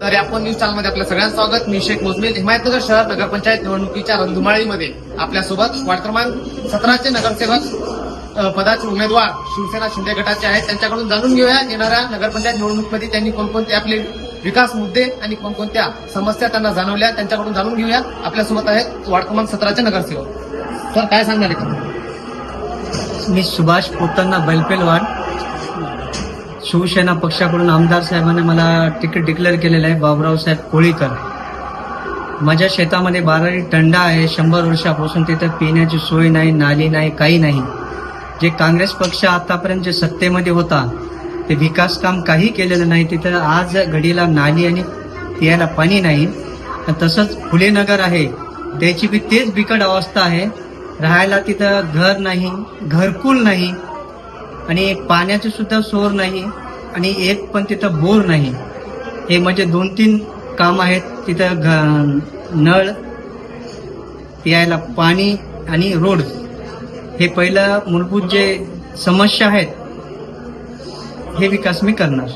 तर आपण न्यूज चॅनलमध्ये आपलं सगळ्यांचं स्वागत. मी शेख मुजमिल हिमायतनगर शहर नगरपंचायत निवडणुकीच्या रणधुमाळीमध्ये आपल्यासोबत वार्ड क्रमांक सतराचे नगरसेवक पदाचे उमेदवार शिवसेना शिंदे गटाचे आहेत. त्यांच्याकडून जाणून घेऊया येणाऱ्या नगरपंचायत निवडणुकीमध्ये त्यांनी कोणकोणते आपले विकास मुद्दे आणि कोणकोणत्या समस्या त्यांना जाणवल्या त्यांच्याकडून जाणून घेऊया. आपल्यासोबत आहेत वार्ड क्रमांक सतराचे नगरसेवक. सर काय सांगणार आहे मी सुभाष पोतांना बैलपेलवाड शिवसेना पक्षाकडून आमदार साहेबांनी मला तिकीट डिक्लेअर केलेलं आहे बाबराव साहेब कोळीकर. माझ्या शेतामध्ये बारारी टंडा आहे शंभर वर्षापासून तिथं पिण्याची सोय नाही नाली नाही काही नाही. जे काँग्रेस पक्ष आतापर्यंत जे सत्तेमध्ये होता ते विकास काम काही केलेलं नाही तिथं आज घडीला नाली आणि पियाला पाणी नाही. आणि तसंच फुलेनगर आहे त्याची बी तेच बिकट अवस्था आहे. राहायला तिथं घर नाही घरकुल नाही. आणि पाण्याची सुद्धा सोर नाही. आणि एक पण तिथं बोर नाही. हे म्हणजे दोन तीन काम आहेत. तिथं घ- नळ प्यायला पाणी आणि रोड. हे पहिलं मूलभूत जे समस्या आहेत हे विकास मी करणार.